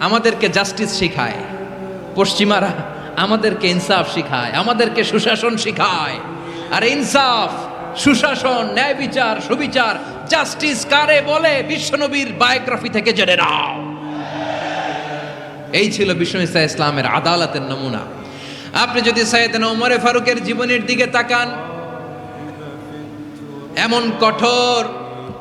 আমাদেরকে জাস্টিস শিখায়। পশ্চিমারা আমাদেরকে ইনসাফ শিখায়, আমাদেরকে সুশাসন শিখায়। আর ইনসাফ, সুশাসন, ন্যায় বিচার, সুবিচার জাস্টিস কারে বলে? বিশ্বনবীর বায়োগ্রাফি থেকে জেনে নাও। এই ছিল বিষ্ণু ইসা ইসলামের আদালতের নমুনা। আপনি যদি সৈয়দনা ওমরে ফারুকের জীবনের দিকে তাকান, এমন কঠোর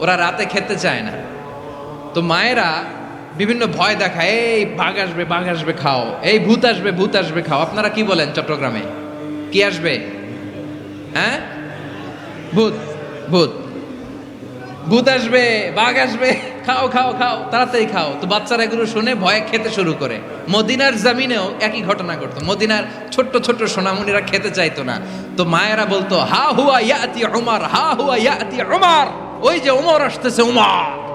ওরা রাতে খেতে চায় না। তো মায়েরা বিভিন্ন ভয় দেখায়, এই বাঘ আসবে বাঘ আসবে, খাও। এই ভূত আসবে ভূত আসবে, খাও। আপনারা কি বলেন চট্টগ্রামে? কি আসবে? হ্যাঁ? ভূত ভূত। ভূত আসবে, বাঘ আসবে, খাও খাও খাও, তাড়াতাড়ি খাও। তো বাচ্চারা এগুলো শুনে ভয়ে খেতে শুরু করে। মদিনার জামিনেও একই ঘটনা ঘটতো। মদিনার ছোট্ট ছোট্ট সোনামণিরা খেতে চাইতো না। তো মায়েরা বলতো, হা হুয়া ইয়াতি উমার, হা হুয়া ইয়াতি উমার। ওই যে উমর আসতেছে উমার।